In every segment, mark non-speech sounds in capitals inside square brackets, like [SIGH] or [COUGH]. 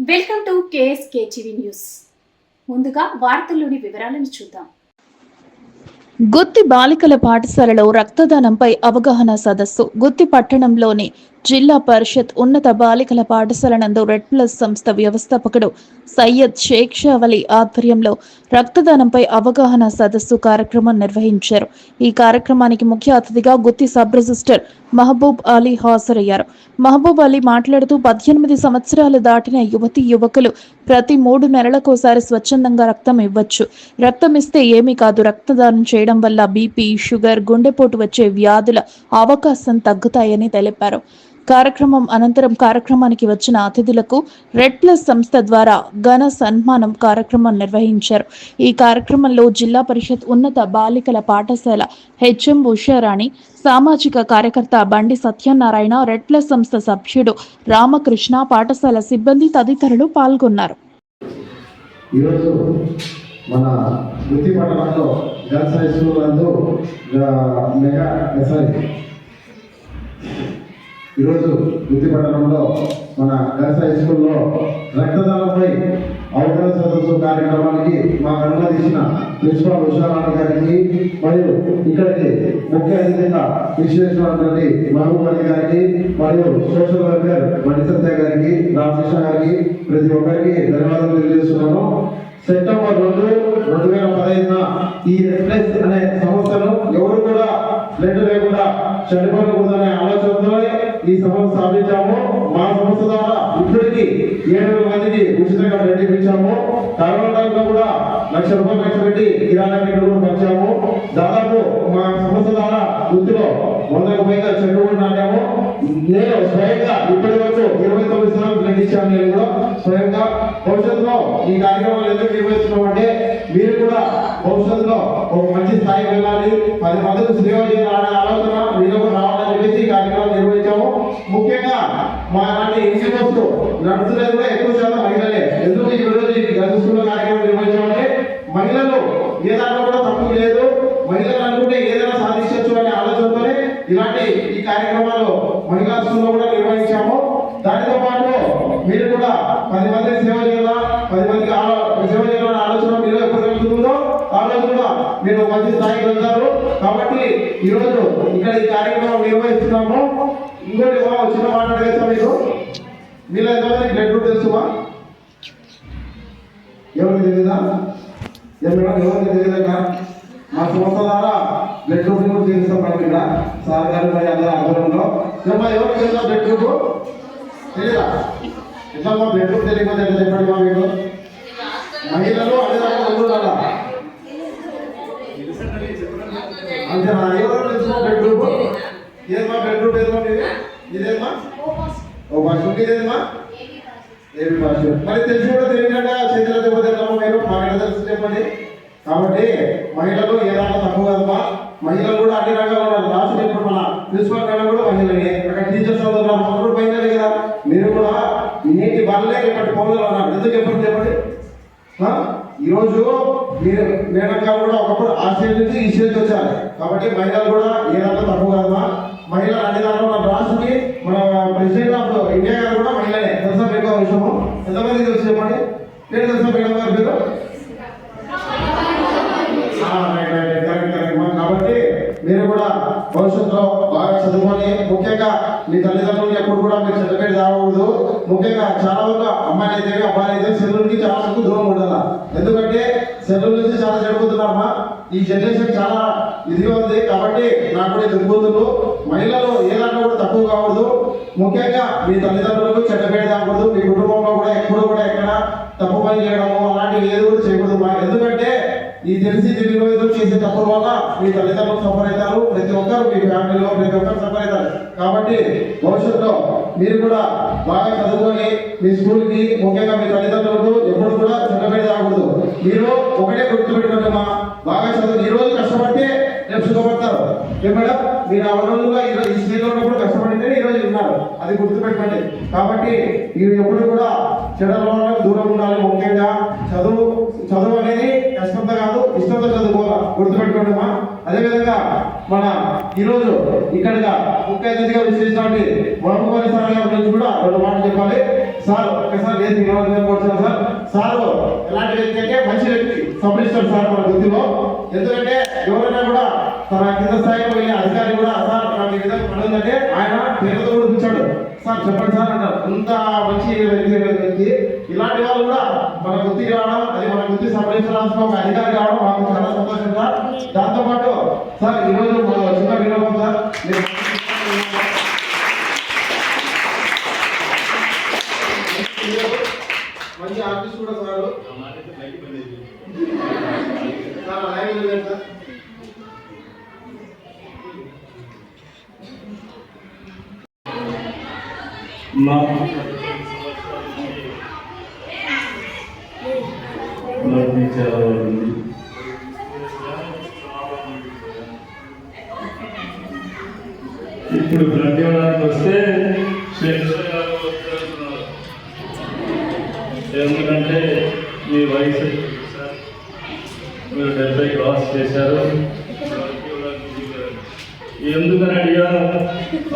Welcome to KSK TV news. ముందుగా వార్తల్లోని వివరాలను చూద్దాం. గుత్తి బాలికల పాఠశాలలో రక్తదానంపై అవగాహన సదస్సు. గుత్తి పట్టణంలోని జిల్లా పరిషత్ ఉన్నత బాలికల పాఠశాల నందు రెడ్ ప్లస్ సంస్థ వ్యవస్థాపకుడు సయ్యద్ షేక్ షావలి ఆధ్వర్యంలో రక్తదానంపై అవగాహన సదస్సు కార్యక్రమం నిర్వహించారు. ఈ కార్యక్రమానికి ముఖ్య అతిథిగా గుత్తి సబ్ రిజిస్టర్ మహబూబ్ అలీ హాజరయ్యారు. మహబూబ్ అలీ మాట్లాడుతూ పద్దెనిమిది సంవత్సరాలు దాటిన యువతి యువకులు ప్రతి మూడు నెలలకోసారి స్వచ్ఛందంగా రక్తం ఇవ్వచ్చు. రక్తం ఇస్తే ఏమీ కాదు. రక్తదానం చేయడం వల్ల బీపీ షుగర్ గుండెపోటు వచ్చే వ్యాధుల అవకాశం తగ్గుతాయని తెలిపారు. కార్యక్రమం అనంతరం కార్యక్రమానికి వచ్చిన అతిథులకు రెడ్ ప్లస్ సంస్థ ద్వారా ఘన సన్మానం కార్యక్రమం నిర్వహించారు. ఈ కార్యక్రమంలో జిల్లా పరిషత్ ఉన్నత బాలికల పాఠశాల హెచ్ఎం ఉషారాణి సామాజిక కార్యకర్త బండి సత్యనారాయణ రెడ్ ప్లస్ సంస్థ సభ్యుడు రామకృష్ణ పాఠశాల సిబ్బంది తదితరులు పాల్గొన్నారు. ఈరోజు మన వృత్తి పట్టణంలో గర్ల్స్ హై స్కూల్ నందు మెగా సారీ ఈరోజు వృత్తి పట్టణంలో మన వ్యవసాయ స్కూల్లో రక్తదానంపై అవగాహన సదస్సు కార్యక్రమానికి మా అనుమతించిన ప్రిన్సిపాల్ ఉషారాణి గారికి మరియు ఇక్కడికి ముఖ్య అతిథిగా విశ్లేషించినటువంటి మహబూబ్ అలీ గారికి మరియు సోషల్ వర్కర్ మణిసత్య గారికి రామకృష్ణ గారికి ప్రతి ఒక్కరికి ధన్యవాదాలు తెలియజేస్తున్నాను. సెప్టెంబర్ రెండు రెండు వేల పదహైదున ఈ రెఫ్లెక్స్ అనే సంస్థను ఎవరు కూడా బ్లడ్ లేకుండా చనిపోకూడదనే ఆలోచనతోనే ఈ సమస్య స్థాపించాము మా సంస్థ ద్వారా ఇప్పటికి ఏడు వేల మందికి ఉచితంగా బ్లడ్ ఇప్పించాము. కరోనా టైంలో కూడా లక్ష రూపాయలు ఖర్చు పెట్టి కిరాణా కిట్లు కూడా పంచాము. దాదాపు మా సంస్థ ద్వారా వృత్తిలో వందకు పైగా చెట్టు కూడా నాటాము. నేను స్వయంగా ఇప్పటి వరకు ఇరవై తొమ్మిది సార్లు బ్లడ్ ఇచ్చాను. నేను కూడా స్వయంగా. భవిష్యత్తులో ఈ కార్యక్రమాలు ఎందుకు నిర్వహిస్తున్నాం అంటే మీరు కూడా భవిష్యత్తులో ఒక మంచి స్థాయికి వెళ్ళాలి. పది మందికి సేవ చేయాలనే ఆలోచన మీలో కూడా రావాలని చెప్పేసి ఈ కార్యక్రమాలు నిర్వహించాము ముఖ్యంగా మా నాటి ఇన్స్టిట్యూట్స్ నడుస్తున్నది కూడా ఎక్కువ శాతం మహిళలే. ఎందుకు ఈ రోజు ఈ కార్యక్రమం నిర్వహించామంటే మహిళలు ఏ దాంట్లో కూడా తప్పు లేదు. మహిళలు అనుకుంటే ఏదైనా సాధించవచ్చు అనే ఆలోచనతోనే ఇలాంటి ఈ కార్యక్రమాలు మహిళా స్కూల్లో కూడా నిర్వహించాము. దానితో పాటు మీరు కూడా పది మంది సేవ చేయాలా? పది మందికి సేవ చేయాలనే ఆలోచన మీరు ఎప్పుడు కలుగుతుందో ఆ కూడా మీరు మంచి స్థాయికి వెళ్తారు కాబట్టి ఈరోజు ఇక్కడ ఈ కార్యక్రమం నిర్వహిస్తున్నాము. ఇంకోటి మా చిన్న మాట అడగచ్చా మీరు మీలో ఎంతమంది బ్లడ్ గ్రూప్ తెలుసుమా ఎవరికి తెలియదా ఎవరికి తెలియదా మా సంస్థ ద్వారా బ్లడ్ గ్రూప్ కూడా తెలుస్తాం మనం ఇక్కడ. సార్ గారు మరి అందరూ ఆధ్వర్యంలో. ఎవరికి తెలుసా బ్లడ్ గ్రూప్? తెలియదా ఎట్లా బ్లడ్ గ్రూప్ తెలియకపోతే ఎట్లా చెప్పండి మా మీరు మహిళలు అదే రకాల ఉండాలా అంతేనా? ఎవరు తెలుసు? బెడ్రూమ్ ఇదేమా బెడ్రూమ్ బ్లడ్ గ్రూప్ ఏదమ్మా మీది ఇదేమ్మా ఓ ఫస్ట్ ఇదేమా ఏమి ఫస్ట్ మరి తెలిసి కూడా తెలియకుండా చేతుల దెబ్బ తిన్నాము మీరు మాకు తెలుసు చెప్పండి. కాబట్టి మహిళలు ఏ దాంట్లో తక్కువ కదమ్మా. మహిళలు కూడా అన్ని రకాలు ఉన్నారు. రాష్ట్ర ఇప్పుడు మన ప్రిన్సిపల్ మేడం కూడా మహిళలే. అక్కడ టీచర్స్ అందరూ మహిళలే కదా. మీరు కూడా నేటి బల్లే ఇప్పటి పౌరులు ఉన్నారు. ఎందుకు చెప్పండి చెప్పండి? ఈరోజు మీరు మేడం కూడా ఒకప్పుడు ఆ స్టేజ్ నుంచి ఈ స్టేజ్ వచ్చారు. కాబట్టి మహిళలు కూడా ఏ దాంట్లో తక్కువ కాదమ్మా. మహిళలు అన్ని దాంట్లో మన రాష్ట్రకి మన ప్రెసిడెంట్ ఆఫ్ ఇండియా గారు కూడా మహిళనే తెలుసా మీకు విషయము ఎంతమంది తెలుసు చెప్పండి? నేను తెలుసా మేడం గారు పేరు ఆ, right, right, right, correct, correct. మా- కాబట్టి మీరు కూడా భవిష్యత్తులో బాగా చదువుకొని ముఖ్యంగా మీ తల్లిదండ్రులు ఎప్పుడు కూడా మీరు చెడ్డపేట రాకూడదు ముఖ్యంగా చాలా వరకు అమ్మాయిలు అయితే అబ్బాయిలు అయితే సెల్లులకి చాలా వరకు దూరం ఉండాలి. ఎందుకంటే సెల్లుల నుంచి చాలా చెడిపోతున్నారమ్మా ఈ జనరేషన్ చాలా ఇదిగా ఉంది. కాబట్టి నాకు కూడా చెడిపోతున్నారు మహిళలు ఏ దాంట్లో కూడా తక్కువ కాకూడదు. ముఖ్యంగా మీ తల్లిదండ్రులకు చెడ్డపేట రాకూడదు మీ కుటుంబంలో కూడా ఎప్పుడు కూడా ఎక్కడ తప్పు పని చేయడము అలాంటివి ఏది కూడా చేయకూడదు ఎందుకంటే ఈ తెలిసి తెలియని ఏదో చేసే తప్పుల వల్ల మీ తల్లిదండ్రులు సఫర్ అవుతారు ప్రతి ఒక్కరు మీ ఫ్యామిలీలో ప్రతి ఒక్కరు సఫర్ అవుతారు కాబట్టి భవిష్యత్తులో మీరు కూడా బాగా చదువుకొని మీ స్కూల్కి ముఖ్యంగా మీ తల్లిదండ్రులకు ఎప్పుడు కూడా చెడ్డపేట రాకూడదు మీరు ఒకటే గుర్తుపెట్టుకోండి మా బాగా చదువు. ఈ రోజు కష్టపడితే రేపు సుఖపడతారు. ఏ మేడం? మీరు ఆ రోజుల్లో ఈ రోజు ఈ స్టేజ్లో ఉన్నప్పుడు కష్టపడితేనే ఈ రోజు ఉన్నారు అది గుర్తుపెట్టుకోండి. కాబట్టి మీరు ఎప్పుడు కూడా చెడ్డల దూరం ఉండాలి ముఖ్యంగా. చదువు చదువు అనేది కష్టంతో కాదు ఇష్టంతో చదువుకోవాలి? గుర్తుపెట్టుకోండిమా అదేవిధంగా మన ఈరోజు ఇక్కడగా ముఖ్య అతిథిగా విశేషించినటువంటి మహబూబ్ సార్ గారి గురించి కూడా రెండు మాటలు చెప్పాలి. సార్ ఒకసారి లేదు నిలబడుతున్నాను సార్. సార్ ఎలాంటి వ్యక్తి అంటే మంచి వ్యక్తి. సంప్రదిస్తారు సార్ మన వృత్తిలో ఎందుకంటే ఎవరు స్థాయిలో వెళ్ళే అధికారి కూడా సార్ నాకు ఈ విధంగా పని ఉందంటే ఆయన పేరుతో కూడా కూర్చోడు సార్ చెప్పండి సార్ అంటారు. ఇంత మంచి వ్యక్తి ఇలాంటి వాళ్ళు కూడా మన వృత్తికి రావడం అది మన వృత్తి సంరక్షణ ఒక అధికారి కావడం మాకు చాలా సంతోషం సార్. దాంతో పాటు సార్ ఈరోజు మన చిన్న వినోదం సార్. మంచి ఆర్టిస్ట్ కూడా సార్. సార్ అలాగే సార్. ఉంది ఇప్పుడు బ్లడ్ ఇవ్వడానికి వస్తే. ఎందుకంటే మీ వయసు. మీరు డెబ్బై క్రాస్ చేశారు [LAUGHS] ఎందుకని అడిగాను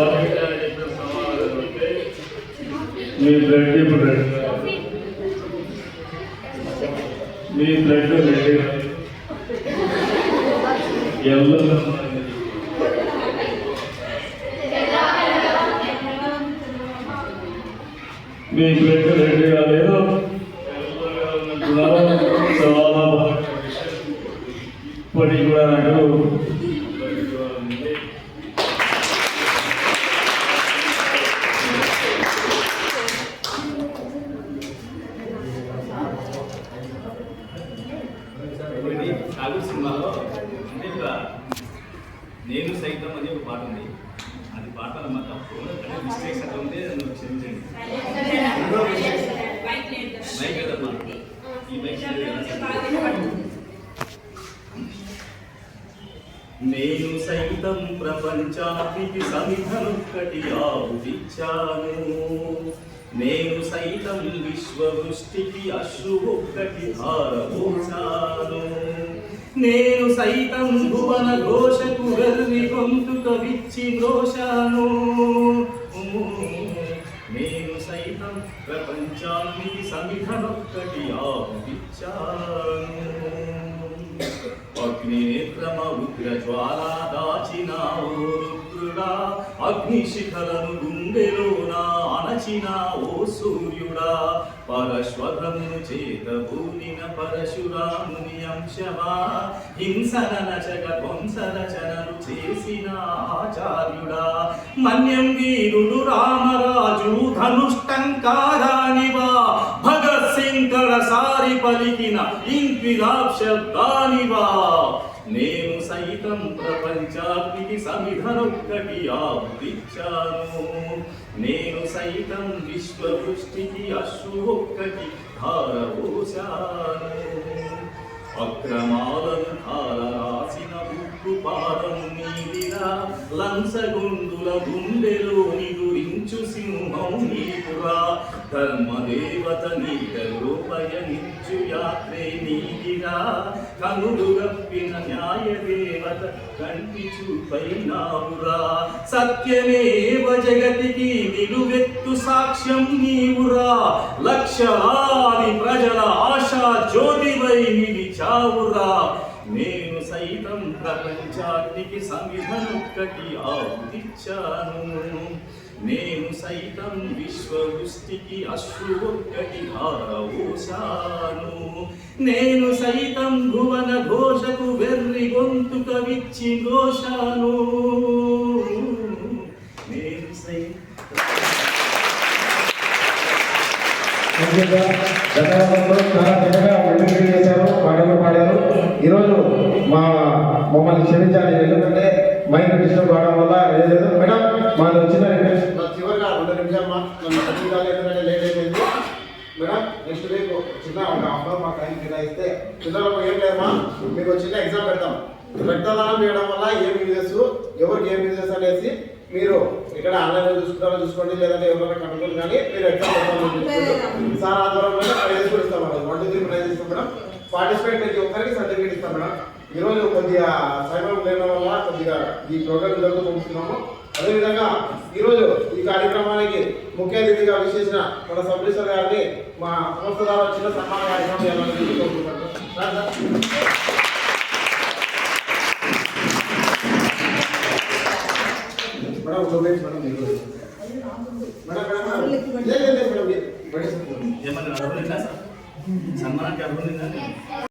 ఆఫీసర్ గారు చెప్పిన సమాధానం అంటే మీ బ్లడ్ ఇప్పుడు మీ బ్లడ్ రెడ్ కాదు. ఎల్లో మీ బ్లడ్ రెడ్ కాలేదు ఎల్లోగా ఉన్నట్టున్నారు చాలా బాగా ఇప్పటికి కూడా నాకు ఒకటి ఠాగూర్ సినిమాలో అంటే ఒక నేను సైతం అని ఒక పాట ఉంది అది పాట అన్నమాట తప్పు కానీ మిస్టేక్స్ అట్లా ఉంటే నువ్వు క్షమించండి మైక్ కదమ్మా ఈ మైక్ లేదు కదా. నేను సైతం ప్రపంచానికి సమిధనొక్కటి ఆవుదిచ్చాను. నేను సైతం విశ్వవృష్టికి అశ్రు ఒక్కటి ధారపోచాను నేను సైతం భువన ఘోషకు వెర్రి గొంతుక విచ్చి ఘోషాను నేను సైతం ప్రపంచానికి సమిధనొక్కటి ఆవుదిచ్చాను అగ్నినేత్రమ ఉగ్ర జ్వాలా దాచిన ఓ రుద్రుడా అగ్ని శిఖరను గుండెలోన అణచిన ఓ సూర్యుడా. పరశ్వధమును చేత భూమిన పరశురాముని అంశమా. హింసన నచక ధ్వంస రచనలు చేసిన ఆచార్యుడా. మన్యం వీరుడు రామరాజు ధనుష్ ధనుష్టంకారానివా భగత్ సింగ్ కడసారి పలికిన ఇంక్విలాబ్ శబ్దానివా నేను సైతం ప్రపంచాగ్నికి సమిధనొక్కటి ఆవుదిచ్చాను నేను సైతం విశ్వదృష్టికి అశ్రు ఒక్కటి ధారపోశాను అక్రమాలను ధార రాసిన ఉప్పు పాదం నీదిరా లంసగుండుల గుండెలోని గురించు సింహం నీకురా ధర్మదేవత నీటలో పయనించు యాత్రే నీదిరా కనుడు గప్పిన న్యాయ దేవత కంటి చూపైనావురా సత్యమేవ జగతికి నిలువెత్తు సాక్ష్యం నీవురా. లక్షలాది ప్రజల ఆశా జ్యోతివై నిలిచావురా. నేను సైతం ప్రపంచానికి సంవిధనొక్కటి ఆవుతిచ్చాను నేను సైతం విశ్వవృష్టికి అశ్రు ఒక్కటి ధారవోశాను నేను సైతం భువన ఘోషకు వెర్రి గొంతుక విచ్చి దోషాను నేను సైతం ముఖ్యంగా చాలా చక్కగా మిమిక్రీ చేశారు పాటలు పాడారు. ఈరోజు మా మమ్మల్ని క్షమించాలి ఎందుకంటే మైక్ డిస్టర్బ్ కావడం వల్ల లేదు మేడం మాది వచ్చిన రిక్వెస్ట్ చివరిగా రెండు నిమిషాలు మా నన్ను క్షమించాలి ఎందుకంటే లేట్ అయిపోయింది. మేడం నెక్స్ట్ వీక్ చిన్న ఒక హాఫ్ అవర్ మా టైం కేటాయిస్తే పిల్లలకు ఏం లేదమ్మా మీకు ఒక చిన్న ఎగ్జామ్ పెడతాం. రక్తదానం చేయడం వల్ల ఏం యూజెస్ ఎవరికి ఏం యూజెస్ అనేసి మీరు ఇక్కడ ఆన్లైన్లో చూసుకుంటారో చూసుకోండి లేదంటే ఎవరైనా కనుక్కోండి కానీ మీరు ఎగ్జామ్ పెడతాం సార్ ఆధ్వర్యంలో ప్రైజెస్ కూడా ఇస్తాం madam. One two three prizes ఇస్తాం మేడం. పార్టిసిపేట్ ప్రతి ఒక్కరికి సర్టిఫికేట్ ఇస్తాం మేడం. ఈరోజు కొద్దిగా సమయం లేని వల్ల కొద్దిగా ఈ ప్రోగ్రాం జరుగుతున్నాము అదేవిధంగా ఈరోజు ఈ కార్యక్రమానికి ముఖ్య అతిథిగా విశేషించిన మన సబ్మినిస్టర్ గారిని మా సంస్థ ద్వారా చిన్న సన్మాన కార్యక్రమం చేయాలని కోరుకుంటున్నాను. సన్మానానికి అర్హులు